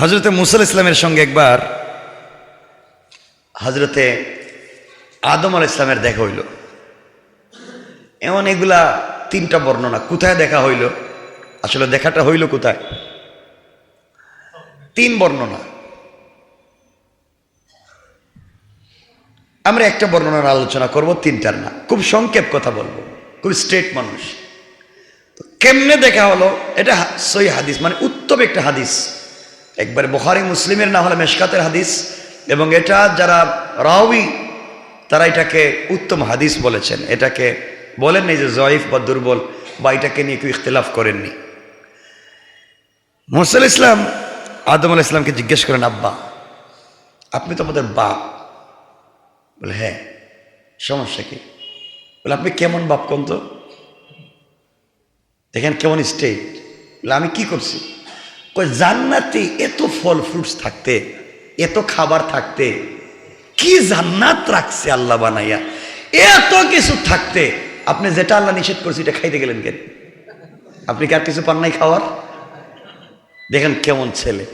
হজরতে মুসাল ইসলামের সঙ্গে একবার হজরতে আদম আল ইসলামের দেখা হইল। এমন এগুলা তিনটা বর্ণনা, কোথায় দেখা হইল? আসলে দেখাটা হইল কোথায়? তিন বর্ণনা। আমরা একটা বর্ণনার আলোচনা করব, তিনটার না। খুব সংক্ষেপ কথা বলব, খুব স্ট্রেট মানুষ। তো কেমনে দেখা হলো? এটা সই হাদিস মানে উত্তম একটা হাদিস। একবারে বখারি মুসলিমের না হলে মেশকাতের হাদিস, এবং এটা যারা রাউই তারা এটাকে উত্তম হাদিস বলেছেন। এটাকে বলেননি যে জয়ীফ বা দুর্বল, বা এটাকে নিয়ে কেউ ইখতলাফ করেননি। মোসাল ইসলাম, আদম আল ইসলামকে জিজ্ঞেস করেন, আব্বা, আপনি তো আমাদের বাপ। বলে হ্যাঁ সমস্যা কি? বলে, আপনি কেমন বাপ কোন তো? দেখেন, কেমন স্টেট বলে, আমি কি করছি? কই জান্নাতে এত ফল ফ্রুটস থাকতে, এত খাবার থাকতে, কি জান্নাত রাখছে আল্লাহ বানাইয়া? এত কিছু থাকতে। আপনি যেটা আল্লাহ নিষেধ করছে, এটা খাইতে গেলেন কেন? আপনি কি আর কিছু পান নাই খাওয়ার? দেখেন কেমন ছেলে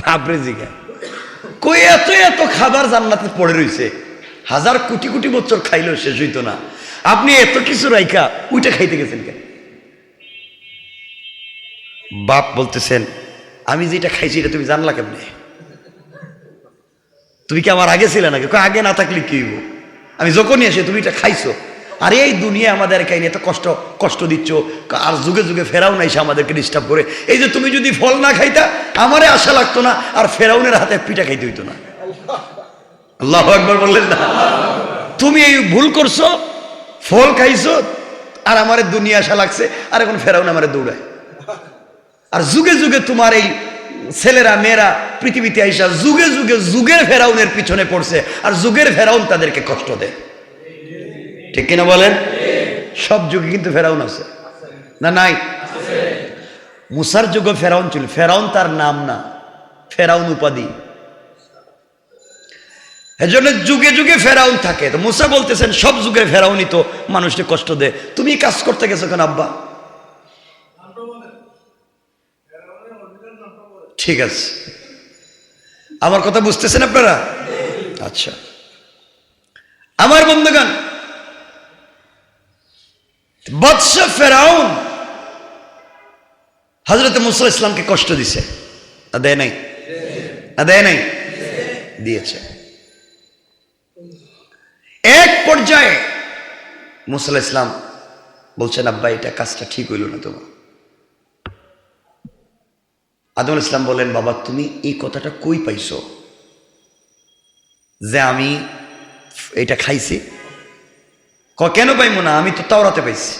ভাবরে জিগা। কই এত এত খাবার জান্নাতে পড়ে রইছে। হাজার কোটি কোটি বছর খাইলেও শেষ হইতো না। আপনি এত কিছু রাইখা, ওইটা খাইতে গেছেন কেন? বাপ বলতেছেন আমি যেটা খাইছি, এটা তুমি জানলা কেমনে? তুমি কি আমার আগে ছিলে নাকি? আগে না থাকলে কি হইব? আমি যখনই এসে তুমি এটা খাইছো, আর এই দুনিয়া আমাদের কাহিনী এত কষ্ট কষ্ট দিচ্ছ, আর যুগে যুগে ফেরাও নাই সে আমাদেরকে ডিস্টার্ব করে। এই যে তুমি যদি ফল না খাইতা, আমারে আশা লাগতো না, আর ফেরাউনের হাতে পিঠা খাইতে হইতো না। আল্লাহ একবার বললেন না। তুমি এই ভুল করছ, ফল খাইছো, আর আমারে দুনিয়া আশা লাগছে, আর এখন ফেরাউন আমারে দৌড়ায়। আর যুগে যুগে তোমার এই ছেলেরা, মেয়েরা পৃথিবীতে আইসা যুগে যুগে যুগের ফেরাউনের পিছনে পড়ছে আর যুগের ফেরাউন তাদেরকে কষ্ট দেয়। ঠিক কিনা বলেন? সব যুগে কিন্তু ফেরাউন আছে। না, নাই? মুসার যুগে ফেরাউন ছিল। ফেরাউন তার নাম না। ফেরাউন উপাধি। এজন্য যুগে যুগে ফেরাউন থাকে। তো মুসা বলতেছেন, সব যুগে ফেরাউনই তো মানুষকে কষ্ট দেয়। তুমি কাজ করতে গেছো কেন, আব্বা? ঠিক আছে। আমার কথা বুঝতেছেন আপনারা? আচ্ছা। আমার বন্ধুগান বৎসা ফেরাউন হজরত মুসা ইসলামকে কষ্ট দিছে। দেয় নাই? দেয় নাই? দিয়েছে। এক পর্যায়ে মুসাল ইসলাম বলছেন, আব্বা, এটা কাজটা ঠিক হইল না তোমার। আদম ইসলাম বললেন বাবা, তুমি এই কথাটা কই পাইছো? যে আমি এটা খাইছি। ক, কেন পাইমো না? আমি তো তাওরাতে পাইছি।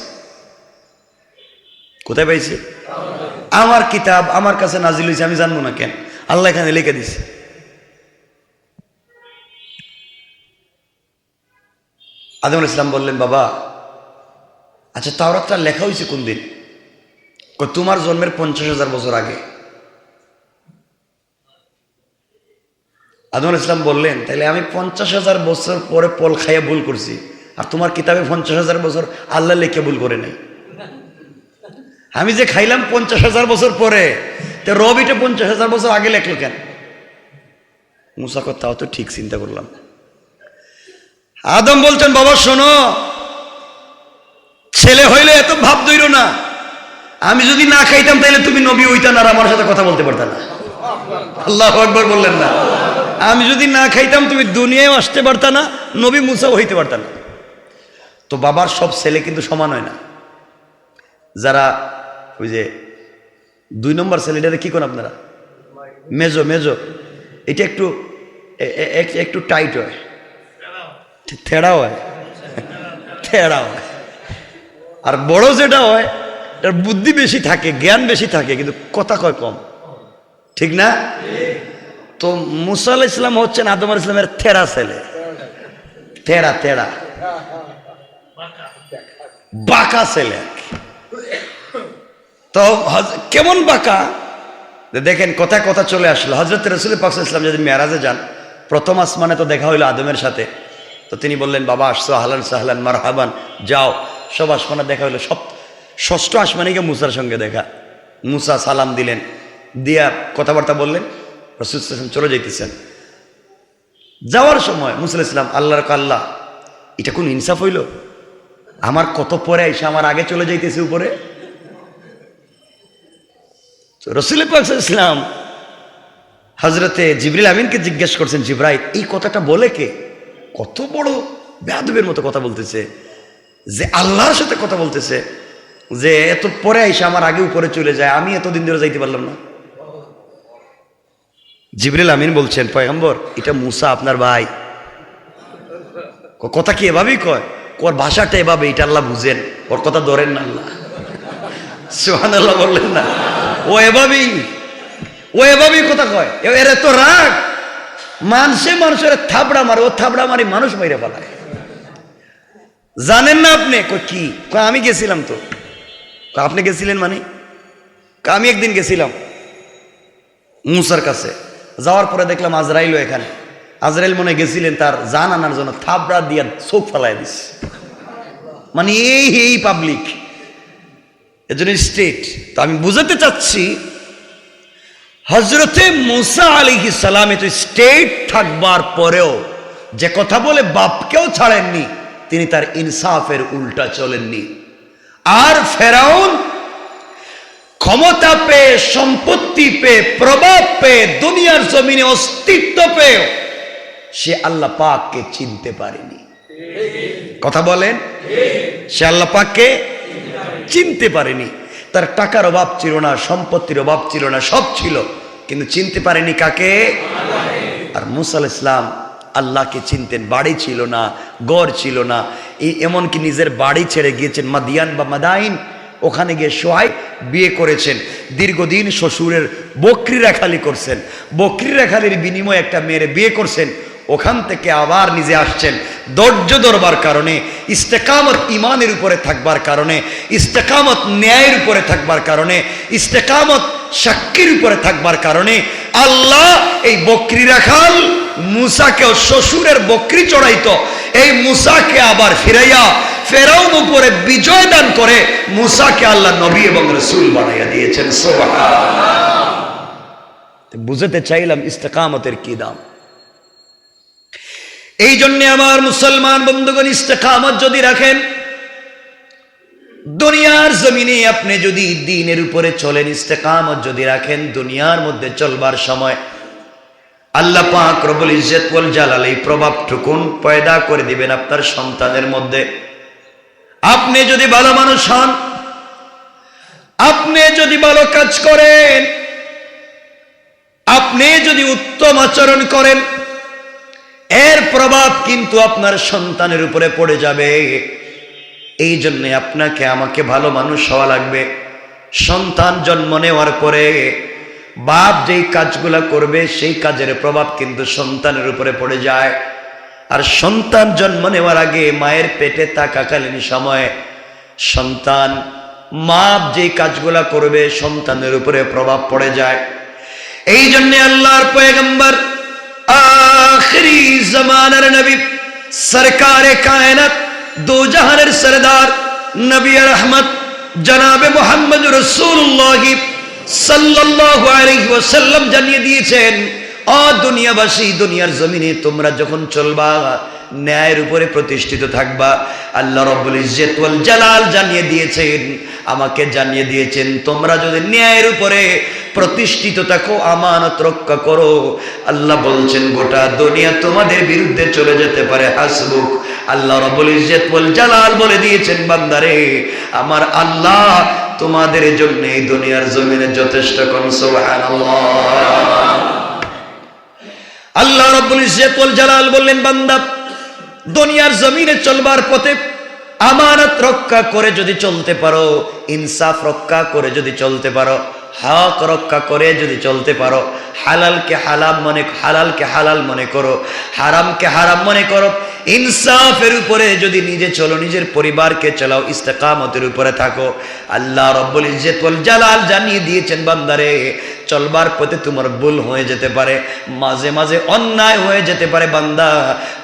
কোথায় পাইছি? আমার কিতাব, আমার কাছে নাজিল হয়েছে আমি জানব না কেন? আল্লাহ এখানে লিখে দিছে। আদম আল ইসলাম বললেন, বাবা আচ্ছা তাওরাতটা লেখা হয়েছে কোন দিন? তোমার জন্মের পঞ্চাশ হাজার বছর আগে। আদম আল ইসলাম বললেন তাহলে আমি পঞ্চাশ হাজার বছর পরে পল খাইয়া ভুল করছি। আর তোমার কিতাবে পঞ্চাশ হাজার বছর আল্লাহ লেখে ভুল করে নাই। আমি যে খাইলাম পঞ্চাশ হাজার বছর পরে, তো রবিটা পঞ্চাশ হাজার বছর আগে লেখলো কেন? মুসা তাও তো ঠিক চিন্তা করলাম। আদম বলছেন, বাবা, শোনো, ছেলে হইলে এত ভাব দইর না। আমি যদি না খাইতাম তাহলে তুমি নবী হইতাম আর আমার সাথে কথা বলতে পারতাম না। আল্লাহ একবার বললেন না। আমি যদি না খাইতাম, তুমি দুনিয়ায় আসতে পারতা না, নবী মুসাও হইতে পারত না। তো বাবার সব ছেলে কিন্তু সমান হয় না। যারা ওই যে দুই নম্বর ছেলেটারে কি করেন আপনারা? মেজো মেজো। এটা একটু একটু টাইট হয়। থেড়া হয়। থেড়া হয়। আর বড় যেটা হয়, এটার বুদ্ধি বেশি থাকে, জ্ঞান বেশি থাকে, কিন্তু কথা কয় কম। ঠিক না? তো মুসা আলাহ ইসলাম হচ্ছেন আদম আলাহ ইসলামের থেরা ছেলে। থেরা থেরা। বাঁকা ছেলে। তো কেমন বাঁকা? দেখেন কথায় কথা চলে আসলো। হজরত রসুল পাক ইসলাম যদি মেয়ারাজে যান, প্রথম আসমানে তো দেখা হইল আদমের সাথে। তো তিনি বললেন, বাবা, আসছো, আহলান সাহলান মার হাবান যাও। সব আসমানে দেখা হইল। সব ষষ্ঠ আসমানে গিয়ে মুসার সঙ্গে দেখা। মুসা সালাম দিলেন। দিয়া কথাবার্তা বললেন। রসুল ইসলাম চলে যাইতেছেন। যাওয়ার সময় মুসুল ইসলাম আল্লাহর আল্লাহ? এটা কোন ইনসাফ হইল? আমার কত পরে এসে আমার আগে চলে যাইতেছে উপরে? রসুল ইসলাম হজরতে জিবরিল আমিনকে জিজ্ঞেস করছেন, জিব্রাইল, এই কথাটা বলে কে? কত বড় বেয়াদবের মতো কথা বলতেছে। যে আল্লাহর সাথে কথা বলতেছে, যে এত পরে এসে আমার আগে উপরে চলে যায়, আমি এতদিন ধরে যাইতে পারলাম না। জিবরিল আমিন বলছেন, পয়গম্বর, এটা মুসা আপনার ভাই। কথা কি এভাবেই কয়? ওর ভাষাটা এভাবে, এটা আল্লাহ বুঝেন। ওর কথা ধরেন না আল্লাহ। সোহান আল্লাহ বললেন না। ও এভাবেই ও এভাবেই কথা কয়। এর এত রাগ। মানুষে মানুষের থাবড়া মারে, ও থাবড়া মারি মানুষ মাইরে ফেলায়। জানেন না আপনি? কি? আমি গেছিলাম তো। আপনি গেছিলেন মানে? আমি একদিন গেছিলাম মুসার কাছে। যাওয়ার পরে দেখলাম আজরাইলও এখানে। আজরাইল মনে গেছিলেন তার জান আনার জন্য থাবড়া দিয়ে চোখ ফেলায় দিস মানে এই এই পাবলিক এজন্য স্টেট তো আমি বুঝাতে চাচ্ছি হজরতে মুসা আলী সালামে তো স্টেট থাকবার পরেও যে কথা বলে বাপকেও ছাড়েননি, তিনি তার ইনসাফের উল্টা চলেননি। আর ফেরাউন ক্ষমতা পেয়ে, সম্পত্তি পেয়ে, প্রভাব পেয়ে, দুনিয়ার জমিনে অস্তিত্ব পেয়ে, সে আল্লাহ পাককে চিনতে পারেনি। কথা বলেন? সে আল্লাহ পাককে চিনতে পারেনি। তার টাকার অভাব ছিল না, সম্পত্তির অভাব ছিল না, সব ছিল। কিন্তু চিনতে পারেনি কাকে? আর মুসাল ইসলাম আল্লাহকে চিনতেন, বাড়ি ছিল না গড় ছিল না। এই এমনকি নিজের বাড়ি ছেড়ে গিয়েছেন মাদিয়ান বা মাদাইন ওখানে গিয়ে সোহাই বিয়ে করেছেন। দীর্ঘদিন শ্বশুরের বকরি রেখালি করছেন। বকরি রেখালির বিনিময়ে একটা মেয়ের বিয়ে করছেন। ওখান থেকে আবার নিজে আসছেন। ধৈর্য ধরবার কারণে, ইস্তেকামত ইমানের উপরে থাকবার কারণে, ইস্তেকামত ন্যায়ের উপরে থাকবার কারণে, ইস্তেকামত সাক্ষীর উপরে থাকবার কারণে আল্লাহ এই বকরি রাখাল মুসাকেও শ্বশুরের বকরি চড়াইতো। এই মুসাকে আবার ফিরাইয়া ফেরাউন উপরে বিজয় দান করে মুসাকে আল্লাহ নবী এবং রসুল বানাইয়া দিয়েছেন। সুবহান বুঝতে চাইলাম ইস্তেকামতের কি দাম? এই জন্যে আমার মুসলমান বন্ধুগণ, ইস্তেকামত যদি রাখেন, দুনিয়ার জমিনে আপনি যদি দিনের উপরে চলেন, ইস্তেকামত যদি রাখেন, দুনিয়ার মধ্যে চলবার সময় আল্লাহ পাক রবুল জালাল এই প্রভাবটুকুন পয়দা করে দিবেন আপনার সন্তানের মধ্যে। আপনি যদি ভালো মানুষ হন, আপনি যদি ভালো কাজ করেন, আপনি যদি উত্তম আচরণ করেন এর প্রভাব কিন্তু আপনার সন্তানের উপরে পড়ে যাবে। এই জন্যে আপনাকে, আমাকে ভালো মানুষ হওয়া লাগবে। সন্তান জন্ম নেওয়ার পরে বাপ যেই কাজগুলা করবে, সেই কাজের প্রভাব কিন্তু সন্তানের উপরে পড়ে যায়। আর সন্তান জন্ম নেওয়ার আগে মায়ের পেটে থাকাকালীন সময়ে সন্তান মা যেই কাজগুলা করবে, সন্তানের উপরে প্রভাব পড়ে যায়। এই জন্যে আল্লাহর পয়গম্বর আখরি জমানার নবী সরকারে কায়নাত দো জাহানের সরদার নবী রহমত জনাবে মোহাম্মদ রসুল্লাহ সাল্লাল্লাহু আলাইহি জানিয়ে দিয়েছেন অ দুনিয়াবাসী দুনিয়ার জমিনে তোমরা যখন চলবা ন্যায়ের উপরে প্রতিষ্ঠিত থাকবা। আল্লাহ রব্বুল ইজ্জত ওয়াল জালাল জানিয়ে দিয়েছেন, আমাকে জানিয়ে দিয়েছেন, তোমরা যদি ন্যায়ের উপরে প্রতিষ্ঠিত থাকো, আমানত রক্ষা করো। আল্লাহ বলছেন, গোটা দুনিয়া তোমাদের বিরুদ্ধে চলে যেতে পারে, হাসবুক। আল্লাহ রব্বুল ইজ্জত ওয়াল জালাল বলে দিয়েছেন, বান্দারে, আমার আল্লাহ তোমাদের জন্য এই দুনিয়ার জমিনে যথেষ্ট কোন আল্লাহ রব্বুল ইজ্জত ওয়াল জালাল বললেন, বান্দা, দুনিয়ার জমিনে চলবার পথে আমানত রক্ষা করে যদি চলতে পারো, ইনসাফ রক্ষা করে যদি চলতে পারো হক রক্ষা করে যদি চলতে পারো, হালালকে হালাম মনে হালালকে হালাল মনে করো, হারামকে হারাম মনে করো, ইনসাফের উপরে যদি নিজে চলো, নিজের পরিবারকে চালাও, ইস্তেকামতের উপরে থাকো, আল্লাহ রব্বুল ইজ্জত ওয়াল জালাল জানিয়ে দিয়েছেন বান্দারে, চলবার পথে তোমার ভুল হয়ে যেতে পারে, মাঝে মাঝে অন্যায় হয়ে যেতে পারে বান্দা,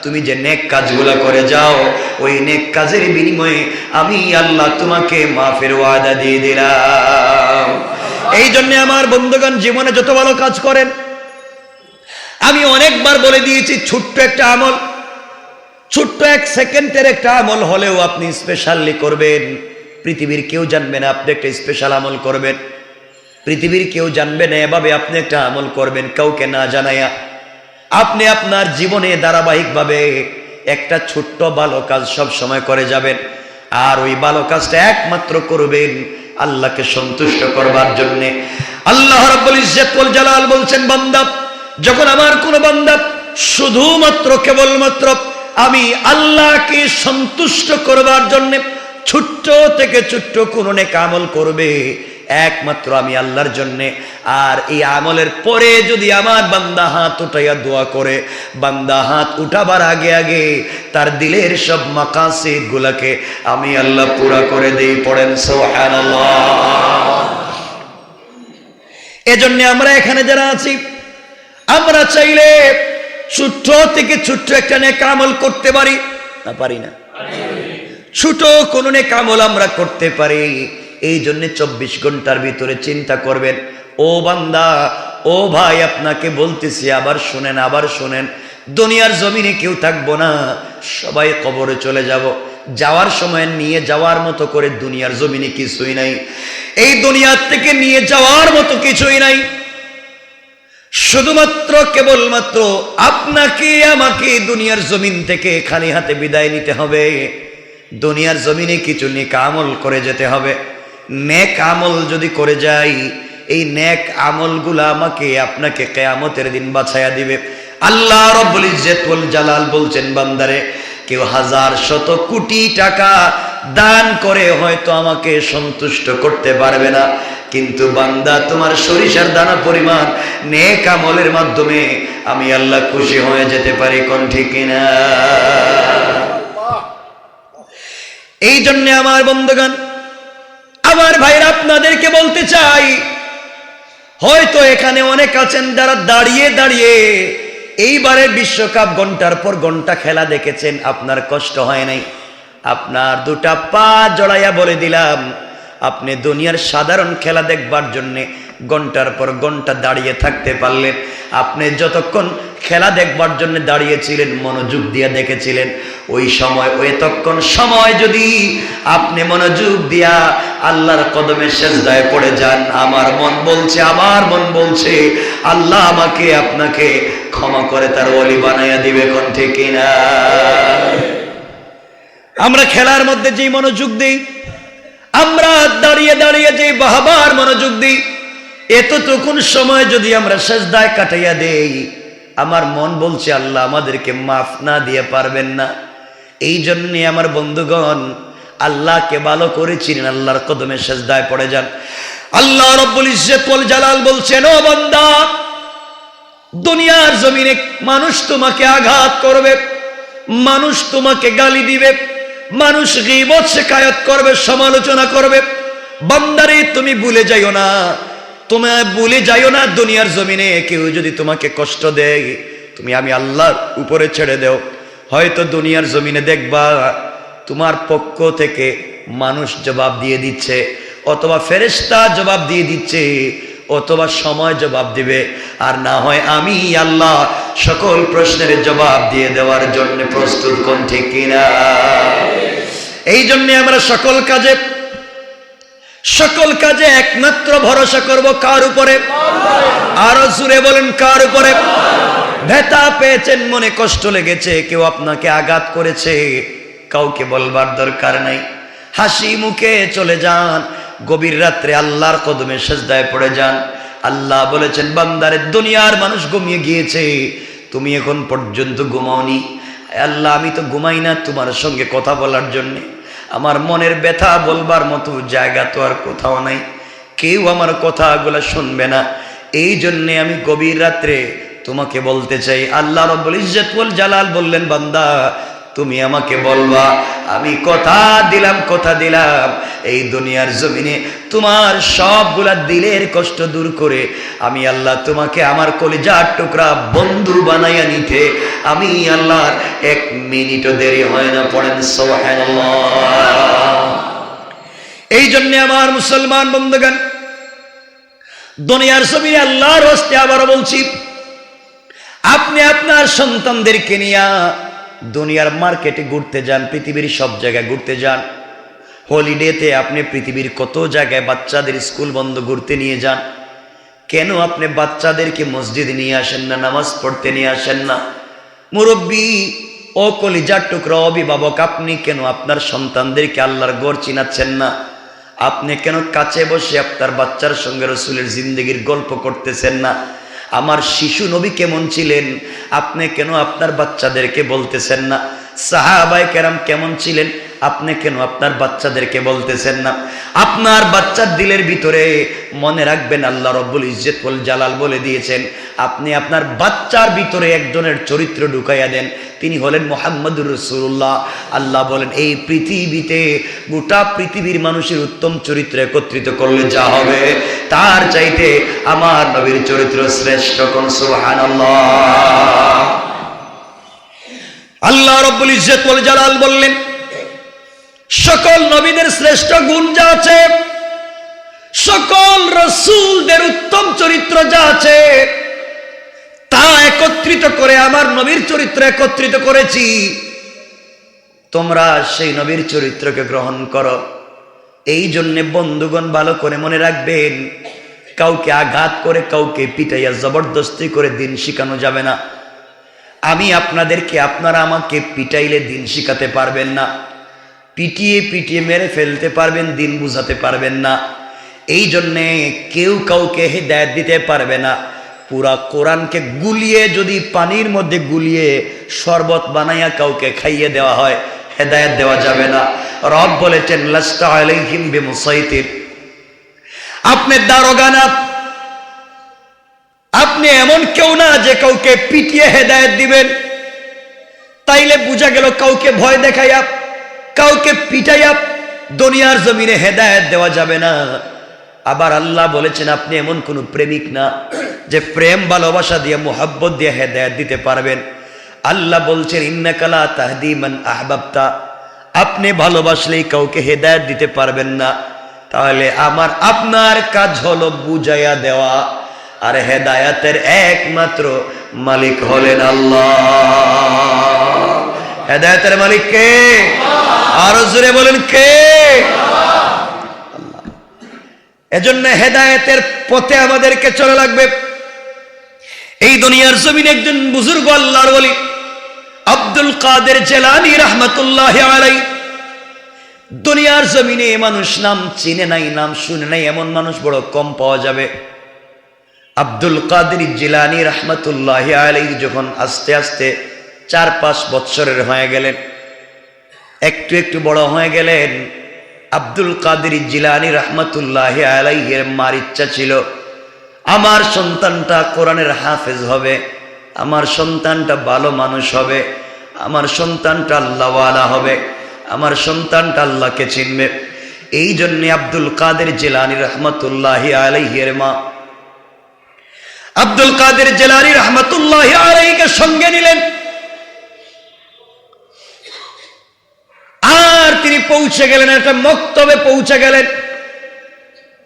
তুমি যে নেক কাজগুলো করে যাও, ওই নেক কাজের বিনিময়ে আমি আল্লাহ তোমাকে মাফের ওয়াদা দিয়ে দিলাম। এই জন্য আমার বন্ধুগণ জীবনে যত ভালো কাজ করেন, আমি অনেকবার বলে দিয়েছি, ছোট্ট একটা আমল, ছোট্ট এক সেকেন্ডের একটা আমল হলেও আপনি স্পেশালি করবেন। পৃথিবীর কেউ জানবে না, আপনি একটা স্পেশাল আমল করবেন। পৃথিবীর কেউ জানবে না, এভাবে আপনি একটা আমল করবেন, কাউকে না জানাইয়া। আপনি আপনার জীবনে ধারাবাহিকভাবে একটা ছোট্ট ভালো কাজ সব সময় করে যাবেন। আর ওই ভালো কাজটা একমাত্র করবেন আল্লাহকে সন্তুষ্ট করবার জন্য। আল্লাহ রাব্বুল ইজ্জত ওয়াল জালাল বলছেন, বান্দা, যখন আমার কোন বান্দা শুধুমাত্র কেবলমাত্র আমি আল্লাহকে সন্তুষ্ট করবার জন্য ছোট্ট থেকে ছোট্ট কোন নেক আমল করবে একমাত্র আমি আল্লাহর জন্যে। আর এই আমলের পরে যদি আমার বান্দা হাত উঠাইয়া দোয়া করে, বান্দা হাত উঠাবার আগে আগে তার দিলের সব মাকাসিদ গুলাকে আমি আল্লাহ পুরা করে দেই, পড়েন এজন্য আমরা এখানে যারা আছি, আমরা চাইলে ছোট্ট থেকে ছোট্ট একটা নেক আমল করতে পারি না পারি না। ছোট কোন নেক আমল আমরা করতে পারি। এই জন্য চব্বিশ ঘণ্টার ভিতরে চিন্তা করবেন, ও বান্দা, ও ভাই, আপনাকে বলতেছি, আবার শুনেন আবার শুনেন, দুনিয়ার জমিনে কেউ থাকব না, সবাই কবরে চলে যাব, যাওয়ার সময় নিয়ে যাওয়ার মতো করে দুনিয়ার জমিনে কিছুই নাই, এই দুনিয়ার থেকে নিয়ে যাওয়ার মতো কিছুই নাই, শুধুমাত্র, কেবলমাত্র আপনাকে, আমাকে দুনিয়ার জমিন থেকে খালি হাতে বিদায় নিতে হবে, দুনিয়ার জমিনে কিছু নেক আমল করে যেতে হবে। নেক আমল যদি করে যাই এই নেক আমলগুলা আমাকে আপনাকে কেয়ামতের দিন বাছাইয়া দিবে। আল্লাহ রব্বুল ইজ্জত ওয়াল জালাল বলছেন বান্দারে কেউ হাজার শত কোটি টাকা দান করে হয়তো আমাকে সন্তুষ্ট করতে পারবে না। কিন্তু বান্দা তোমার সরিষার দানা পরিমাণ নেক আমলের মাধ্যমে আমি আল্লাহ খুশি হয়ে যেতে পারি কোন ঠিক এই জন্য আমার বন্ধুগণ আমার ভাইরা আপনাদেরকে বলতে চাই, হয়তো এখানে অনেক আছেন যারা দাঁড়িয়ে দাঁড়িয়ে এইবারে বিশ্বকাপ ঘণ্টার পর ঘণ্টা খেলা দেখেছেন, আপনার কষ্ট হয় নাই। আপনার দুটা পা জড়াইয়া বলে দিলাম, আপনি দুনিয়ার সাধারণ খেলা দেখবার জন্যে ঘণ্টার পর ঘণ্টা দাঁড়িয়ে থাকতে পারলেন। আপনি যতক্ষণ খেলা দেখবার জন্য দাঁড়িয়েছিলেন, মনোযোগ দিয়ে দেখেছিলেন, ওই সময় ওই এতক্ষণ সময় যদি আপনি মনোযোগ দিয়া আল্লাহর কদমে শেষদায় পড়ে যান, আমার মন বলছে, আমার মন বলছে, আল্লাহ আমাকে আপনাকে ক্ষমা করে তার অলি বানাইয়া দিবে, কোন ঠিক কিনা? আমরা খেলার মধ্যে যেই মনোযোগ দিই, আমরা দাঁড়িয়ে দাঁড়িয়ে যে বাহাবার মনোযোগ দিই এতটুকুন সময় যদি আমরা সেজদায় কাটাইয়া দেই, আমার মন বলছে, আল্লাহ আমাদেরকে মাফ না দিয়ে পারবেন না। এই জন্যে আমার বন্ধুগণ, আল্লাহকে ভালো করেছিলেন আল্লাহর কদমে সেজদায় পড়ে যান। আল্লাহ রব্বুল জালাল বলছেন, ও বান্দা, দুনিয়ার জমিনে মানুষ তোমাকে আঘাত করবে, মানুষ তোমাকে গালি দিবে, মানুষ গিবত শেখায়ত করবে, সমালোচনা করবে। বান্দারে, তুমি ভুলে যাইও না। তোমায় বলে যাইও না দুনিয়ার জমিনে, কেউ যদি তোমাকে কষ্ট দেয়, তুমি আমি আল্লাহর উপরে ছেড়ে দেও। হয়তো দুনিয়ার জমিনে দেখবা, তোমার পক্ষ থেকে মানুষ জবাব দিয়ে দিচ্ছে, অথবা ফেরেশতা জবাব দিয়ে দিচ্ছে, অথবা সময় জবাব দিবে। আর না হয় আমি আল্লাহ সকল প্রশ্নের জবাব দিয়ে দেওয়ার জন্য প্রস্তুত কোন ঠিক কিনা? এই জন্যে আমরা সকল কাজে সকল কাজে একমাত্র ভরসা করব কার উপরে? আরও জুড়ে বলেন, কার উপরে? ব্যথা পেয়েছেন, মনে কষ্ট লেগেছে, কেউ আপনাকে আঘাত করেছে, কাউকে বলবার দরকার নাই। হাসি মুখে চলে যান, গভীর রাত্রে আল্লাহর কদমে সেজদায় পড়ে যান। আল্লাহ বলেছেন, বান্দারে দুনিয়ার মানুষ ঘুমিয়ে গিয়েছে, তুমি এখন পর্যন্ত ঘুমাওনি। আল্লাহ, আমি তো ঘুমাই না তোমার সঙ্গে কথা বলার জন্যে। আমার মনের ব্যথা বলবার মতো জায়গা তো আর কোথাও নাই। কেউ আমার কথাগুলো শুনবে না। এই জন্যে আমি গভীর রাত্রে তোমাকে বলতে চাই। আল্লাহ রব্বুল ইজ্জত ওয়াল জালাল বললেন, বান্দা তুমি আমাকে বলবা, আমি কথা দিলাম কথা দিলাম। এই দুনিয়ার জমিনে তোমার সবগুলা দিলের কষ্ট দূর করে আমি আল্লাহ তোমাকে আমার কলিজার টুকরা বন্ধু বানাইয়া নিতে, আমি আল্লাহর এক মিনিটও দেরি হয় না, পড়েন এই জন্য আমার মুসলমান বন্ধুগণ, দুনিয়ার জমিনে আল্লাহর হস্তে আবারও বলছি, আপনি আপনার সন্তানদেরকে নিয়ে দুনিয়ার মার্কেটে ঘুরতে যান, পৃথিবীর সব জায়গায় ঘুরতে যান। হলিডেতে আপনি পৃথিবীর কত জায়গায় বাচ্চাদের স্কুল বন্ধ ঘুরতে নিয়ে যান? কেন আপনি বাচ্চাদেরকে মসজিদ নিয়ে আসেন না, নামাজ পড়তে নিয়ে আসেন না? মুরব্বী, ও কলিজার টুকরা, অভিভাবক, আপনি কেন আপনার সন্তানদেরকে আল্লাহর গড় চিনাচ্ছেন না? আপনি কেন কাছে বসে আপনার বাচ্চার সঙ্গে রসুলের জিন্দগির গল্প করতেছেন না? আমার শিশু নবী কেমন ছিলেন? আপনি কেন আপনার বাচ্চাদেরকে বলতেছেন না? সাহাবাই কেরাম কেমন ছিলেন? আপনি কেন আপনার বাচ্চাদেরকে বলতেছেন না? আপনার বাচ্চার দিলের ভিতরে মনে রাখবেন আল্লাহ রব্বুল ইজ্জতুল জালাল বলে দিয়েছেন, আপনি আপনার বাচ্চার ভিতরে একজনের চরিত্র ঢুকাইয়া দেন, তিনি হলেন মোহাম্মদুর রসুল্লাহ আল্লাহ বলেন, এই পৃথিবীতে গোটা পৃথিবীর মানুষের উত্তম চরিত্র একত্রিত করলে যা হবে, তার চাইতে আমার নবীর চরিত্র শ্রেষ্ঠ কোন? সুহান আল্লাহ রব্বুল ইজ্জতুল জালাল বললেন সকল নবীদের শ্রেষ্ঠ গুণ যা আছে, সকল রসুলদের উত্তম চরিত্র যা আছে, তা একত্রিত করে আমার নবীর চরিত্র একত্রিত করেছি। তোমরা সেই নবীর চরিত্রকে গ্রহণ করো। এই জন্যে বন্ধুগণ ভালো করে মনে রাখবেন, কাউকে আঘাত করে, কাউকে পিটাইয়া জবরদস্তি করে দিন শিখানো যাবে না। আমি আপনাদেরকে, আপনারা আমাকে পিটাইলে দিন শিখাতে পারবেন না। পিটিয়ে পিটিয়ে মেরে ফেলতে পারবেন, দিন বুঝাতে পারবেন না। এই জন্যে কেউ কাউকে হেদায়ত দিতে পারবে না। পুরা কোরআনকে গুলিয়ে, যদি পানির মধ্যে গুলিয়ে শরবত বানাইয়া কাউকে খাইয়ে দেওয়া হয়, হেদায়ত দেওয়া যাবে না। রব বলেছেন আপনি দারোগা না আপনি এমন কেউ না যে কাউকে পিটিয়ে হেদায়ত দিবেন। তাইলে বোঝা গেল কাউকে ভয় দেখাইয়া কাউকে পিটাইয়া দুনিয়ার জমিনে হেদায়ত দেওয়া যাবে না। আবার আল্লাহ বলেছেন, আপনি এমন কোন প্রেমিক না যে প্রেম, ভালোবাসা দিয়ে, মোহাব্বত দিয়ে হেদায়ত দিতে পারবেন। আল্লাহ বলছেন ইন্নাকালা তাহদিমান আহবাবতা। আপনি ভালোবাসলেই কাউকে হেদায়ত দিতে পারবেন না। তাহলে আমার, আপনার কাজ হলো বুঝাইয়া দেওয়া। আর হেদায়াতের একমাত্র মালিক হলেন আল্লাহ। হেদায়তের মালিক কে? আরও জোরে বলেন কে? এজন্য হেদায়েতের পথে আমাদেরকে চলে লাগবে। এই দুনিয়ার জমিন একজন বুজুর্গ আল্লাহর বলি আব্দুল কাদের জেলানি রহমতুল্লাহ আলাই দুনিয়ার জমিনে মানুষ নাম চিনে নাই, নাম শুনে নাই, এমন মানুষ বড় কম পাওয়া যাবে। আব্দুল কাদের জিলানি রহমতুল্লাহ আলাই যখন আস্তে আস্তে চার পাঁচ বৎসরের হয়ে গেলেন। একটু একটু বড় হয়ে গেলেন। আব্দুল কাদের জিলানি রহমতুল্লাহ আলাইহের মার ইচ্ছা ছিল, আমার সন্তানটা কোরআনের হাফেজ হবে, আমার সন্তানটা ভালো মানুষ হবে, আমার সন্তানটা আল্লাহওয়ালা হবে, আমার সন্তানটা আল্লাহকে চিনবে। এই জন্যে আব্দুল কাদের জেলানি রহমতুল্লাহ আলাইহের মা আব্দুল কাদের জেলানি রহমতুল্লাহ আলাইকে সঙ্গে নিলেন। তিনি পৌঁছে গেলেন, একটা মক্তবে পৌঁছে গেলেন।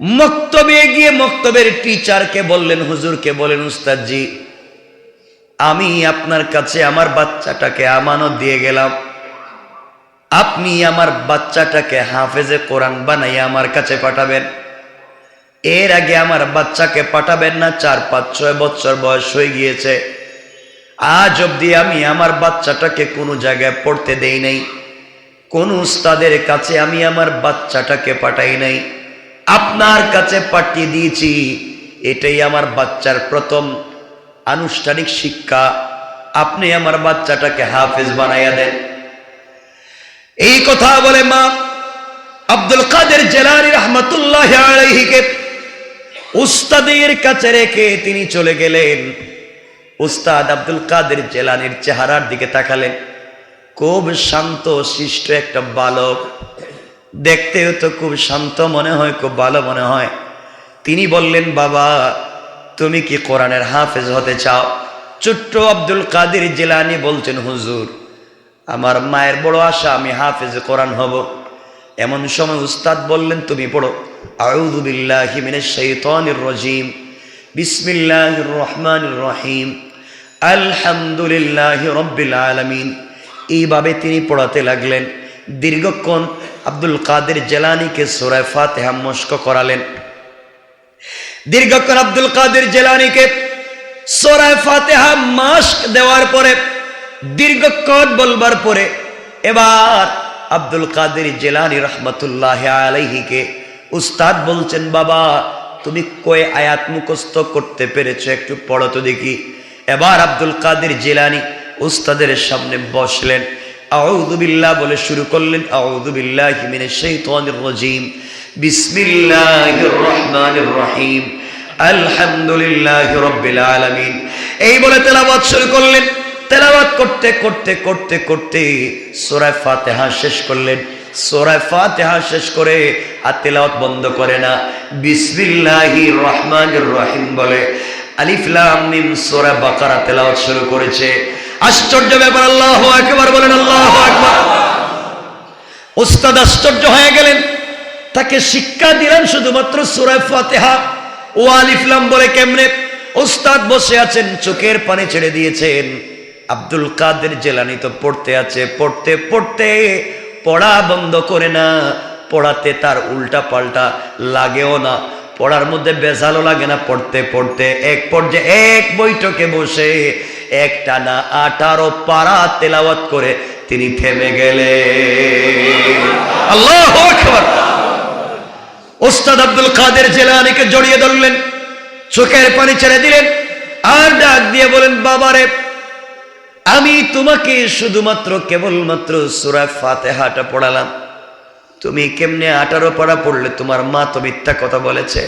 মক্তবে গিয়ে মক্তবের টিচারকে বললেন, হুজুরকে বলেন উস্তাদজি, আমি আপনার কাছে আমার বাচ্চাটাকে আমানত দিয়ে গেলাম। আপনি আমার বাচ্চাটাকে হাফেজে কোরআন বানাই আমার কাছে পাঠাবেন। এর আগে আমার বাচ্চাকে পাঠাবেন না, চার, পাঁচ, ছয় বছর বয়স হয়ে গিয়েছে। আজ অব্দি আমি আমার বাচ্চাটাকে কোনো জায়গায় পড়তে দেই নাই। কোন উস্তাদের কাছে আমি আমার বাচ্চাটাকে পাঠাই নাই? আপনার কাছে পাঠিয়ে দিয়েছি। এটাই আমার বাচ্চার প্রথম আনুষ্ঠানিক শিক্ষা। আপনি আমার বাচ্চাটাকে হাফেজ বানাইয়া দেন। এই কথা বলে মা আব্দুল কাদের জেলানি রহমতুল্লাহ আলাইহিকে উস্তাদের কাছে রেখে তিনি চলে গেলেন। উস্তাদ আব্দুল কাদের জেলানির চেহারার দিকে তাকালেন। খুব শান্ত, শিষ্ট একটা বালক। দেখতেও তো খুব শান্ত মনে হয়, খুব ভালো মনে হয়। তিনি বললেন, বাবা, তুমি কি কোরআনের হাফেজ হতে চাও? ছোট্ট আব্দুল কাদের জেলানি বলছেন, হুজুর, আমার মায়ের বড় আশা, আমি হাফেজ কোরআন হব। এমন সময় উস্তাদ বললেন, তুমি পড়ো। রাজিম। বিসমিল্লাহির রহমানির রহিম। আলহামদুলিল্লাহ রব্বিল আলমিন। এইভাবে তিনি পড়াতে লাগলেন। দীর্ঘক্ষণ আব্দুল কাদের জেলানিকে সোরায় ফাতেহা মস্ক করালেন। দীর্ঘক্ষণ আব্দুল কাদের জেলানিকে সোরায় ফাতেহা মাস্ক দেওয়ার পরে, দীর্ঘক্ষণ বলবার পরে, এবার আব্দুল কাদের জেলানি রহমতুল্লাহ আলাইহিকে উস্তাদ বলছেন, বাবা, তুমি কয়ে আয়াত মুখস্থ করতে পেরেছ? একটু পড়ো তো দেখি। এবার আব্দুল কাদের জেলানি উস্তাদের সামনে বসলেন। আউদুবিল্লাহ বলে শুরু করলেন আউদুবিল্লাহ শাইতানির রাজিম। করতে করতে করতে করতে শেষ করলেন। শেষ করে আর তেলাওয়াত বন্ধ করে না। রহিম বলে বাকারা তেলাওয়াত শুরু করেছে। আশ্চর্য ব্যাপার, আল্লাহু আকবার বলেন, আল্লাহ আকবার। ওস্তাদ আশ্চর্য হয়ে গেলেন। তাকে শিক্ষা দিলেন শুধুমাত্র সূরা ফাতিহা। ও আলিফলাম বলে কেমনে? ওস্তাদ বসে আছেন, চোখের পানি ছেড়ে দিয়েছেন। আব্দুল কাদের জেলানি তো পড়তে আছে, পড়তে পড়তে পড়া বন্ধ করে না। পড়াতে তার উল্টা পাল্টা লাগেও না। পড়ার মধ্যে বেজালও লাগে না, পড়তে পড়তে। এক পর্যায়ে এক বৈঠকে বসে একটা না আঠারো পারা তেলাওয়াত করে তিনি থেমে গেলে আল্লাহ ওস্তাদ আব্দুল কাদের জেলানিকে জড়িয়ে ধরলেন, চোখের পানি ছেড়ে দিলেন, আর ডাক দিয়ে বলেন, বাবারে, আমি তোমাকে শুধুমাত্র কেবলমাত্র সুরা ফাতেহাটা পড়ালাম। তুমি কেমনে আঠারো পড়া পড়লে তোমার মা তো মিথ্যা কথা বলেছে।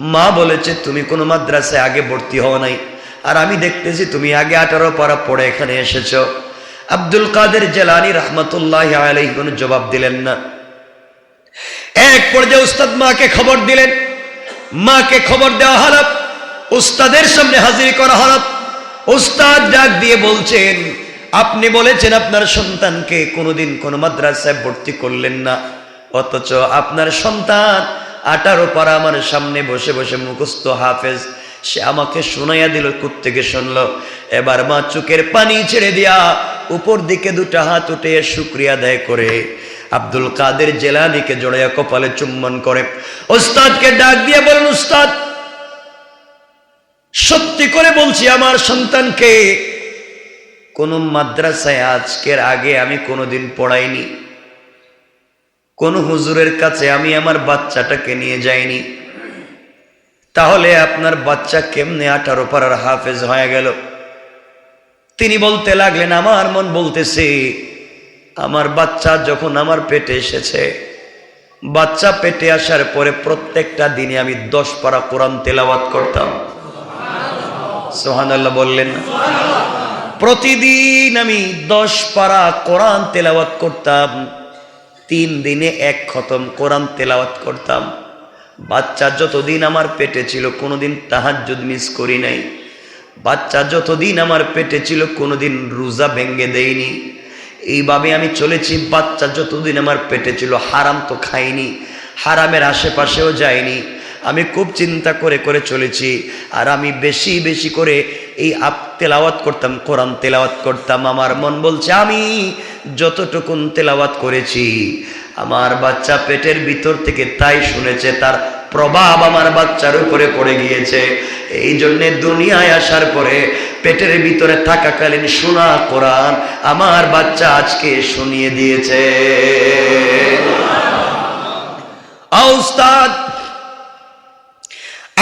মা বলেছে, তুমি কোনো মাদ্রাসায় আগে ভর্তি হও নাই। আর আমি দেখতেছি তুমি আগে আঠারো পারা পড়ে এখানে এসেছ। আব্দুল কাদের জেলানি রহমতুল্লাহ আলাই কোনো জবাব দিলেন না। এক পর্যায়ে উস্তাদ মাকে খবর দিলেন। মাকে খবর দেওয়া হল। উস্তাদের সামনে হাজির করা হল। উস্তাদ ডাক দিয়ে বলছেন, আপনি বলেছেন আপনার সন্তানকে কোনোদিন কোনো মাদ্রাসায় ভর্তি করলেন না। অথচ আপনার সন্তান আঠারো পারা আমার সামনে বসে বসে মুখস্থ হাফেজ। সে আমাকে শোনাইয়া দিল থেকে শুনলো। এবার মা চোখের পানি ছেড়ে দিয়া উপর দিকে দুটা হাত উঠে শুক্রিয়া দেয় করে। আব্দুল কাদের জেলানিকে জড়াইয়া কপালে চুম্বন করে। ওস্তাদকে ডাক দিয়ে বলেন উস্তাদ সত্যি করে বলছি আমার সন্তানকে, কোন মাদ্রাসায় আজকের আগে আমি কোনোদিন পড়াইনি। কোন হুজুরের কাছে আমি আমার বাচ্চাটাকে নিয়ে যাইনি। তাহলে আপনার বাচ্চা কেমনে আঠারো পাড়ার হাফেজ হয়ে গেল? তিনি বলতে লাগলেন, আমার মন বলতেছে, আমার বাচ্চা যখন আমার পেটে এসেছে, বাচ্চা পেটে আসার পরে প্রত্যেকটা দিনে আমি দশ পারা কোরআন তেলাওয়াত করতাম। সোহান আল্লাহ বললেন, প্রতিদিন আমি দশ পারা কোরআন তেলাওয়াত করতাম, তিন দিনে এক খতম কোরআন তেলাওয়াত করতাম। বাচ্চা যতদিন আমার পেটে ছিল, কোনোদিন তাহাজ্জুদ মিস করি নাই। বাচ্চা যতদিন আমার পেটে ছিল, কোনোদিন রোজা ভেঙ্গে দেয়নি এইভাবে আমি চলেছি, বাচ্চা যতদিন আমার পেটে ছিল, হারাম তো খাইনি, হারামের আশেপাশেও যাইনি। আমি খুব চিন্তা করে করে চলেছি, আর আমি বেশি বেশি করে এই আপ তেলাওয়াত করতাম, কোরআন তেলাওয়াত করতাম। আমার মন বলছে, আমি যতটুকুন তেলাওয়াত করেছি আমার বাচ্চা পেটের ভিতর থেকে তাই শুনেছে, তার প্রভাব আমার বাচ্চার উপরে পড়ে গিয়েছে। এই জন্যে দুনিয়ায় আসার পরে পেটের ভিতরে থাকাকালীন শোনা কোরআন আমার বাচ্চা আজকে শুনিয়ে দিয়েছে। আউস্তাদ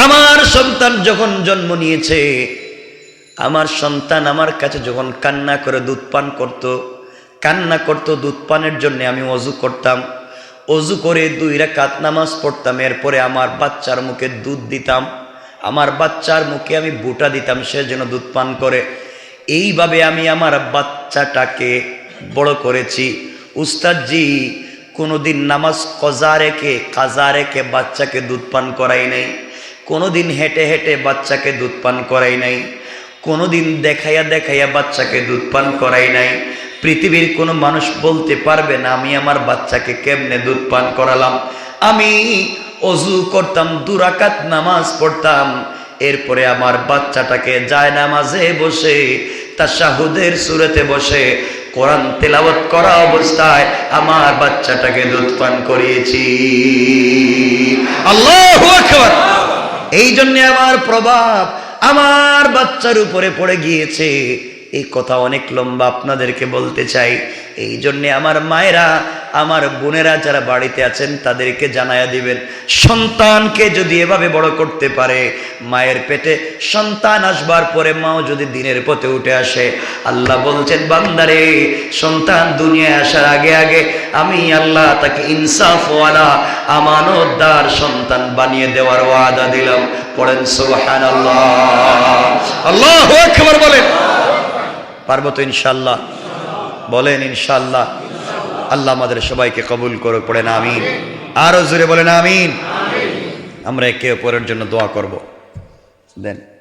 আমার সন্তান যখন জন্ম নিয়েছে, আমার সন্তান আমার কাছে যখন কান্না করে দুধ পান করত কান্না করত, দুধ পানের জন্য আমি অজু করতাম। অজু করে দুই রাকাত নামাজ পড়তাম, এরপরে আমার বাচ্চার মুখে দুধ দিতাম। আমার বাচ্চার মুখে আমি বুটা দিতাম, সে যেন দুধ পান করে। এইভাবে আমি আমার বাচ্চাটাকে বড় করেছি। উস্তাদজি, কোনোদিন নামাজ কজা রেখে, কাজা রেখে বাচ্চাকে দুধ পান করাই নাই। কোনোদিন হেঁটে হেঁটে বাচ্চাকে দুধ পান করাই নাই। কোনোদিন দেখাইয়া দেখাইয়া বাচ্চাকে দুধ পান করাই নাই। পৃথিবীর কোনো মানুষ বলতে পারবে না, আমি আমার বাচ্চাকে কেমনে দুধ পান করালাম? আমি অজু করতাম দুরাকাত নামাজ পড়তাম। এরপরে আমার বাচ্চাটাকে যায় নামাজে বসে, তাশাহুদের সুরেতে বসে, কোরআন তেলাওয়াত করা অবস্থায় আমার বাচ্চাটাকে দুধ পান করিয়েছি। আল্লাহ এই জন্য আমার প্রভাব আমার বাচ্চার উপরে পড়ে গিয়েছে। এই কথা অনেক লম্বা আপনাদেরকে বলতে চাই। এই জন্যে আমার মায়েরা, আমার বোনেরা যারা বাড়িতে আছেন, তাদেরকে জানায়া দিবেন, সন্তানকে যদি এভাবে বড় করতে পারে, মায়ের পেটে সন্তান আসবার পরে মাও যদি দিনের পথে উঠে আসে। আল্লাহ বলছেন, বান্দারে, সন্তান দুনিয়ায় আসার আগে আগে আমি আল্লাহ তাকে ইনসাফওয়ালা আমানতদার সন্তান বানিয়ে দেওয়ার ওয়াদা দিলাম। পড়েন সুবহানাল্লাহ। আল্লাহ আকবার বলেন। পারব তো ইনশাল্লাহ বলেন ইনশাল্লাহ আল্লাহ আমাদের সবাইকে কবুল করে পড়েন আমিন। আরও জোরে বলেন আমিন। আমরা একে অপরের জন্য দোয়া করব। দেন।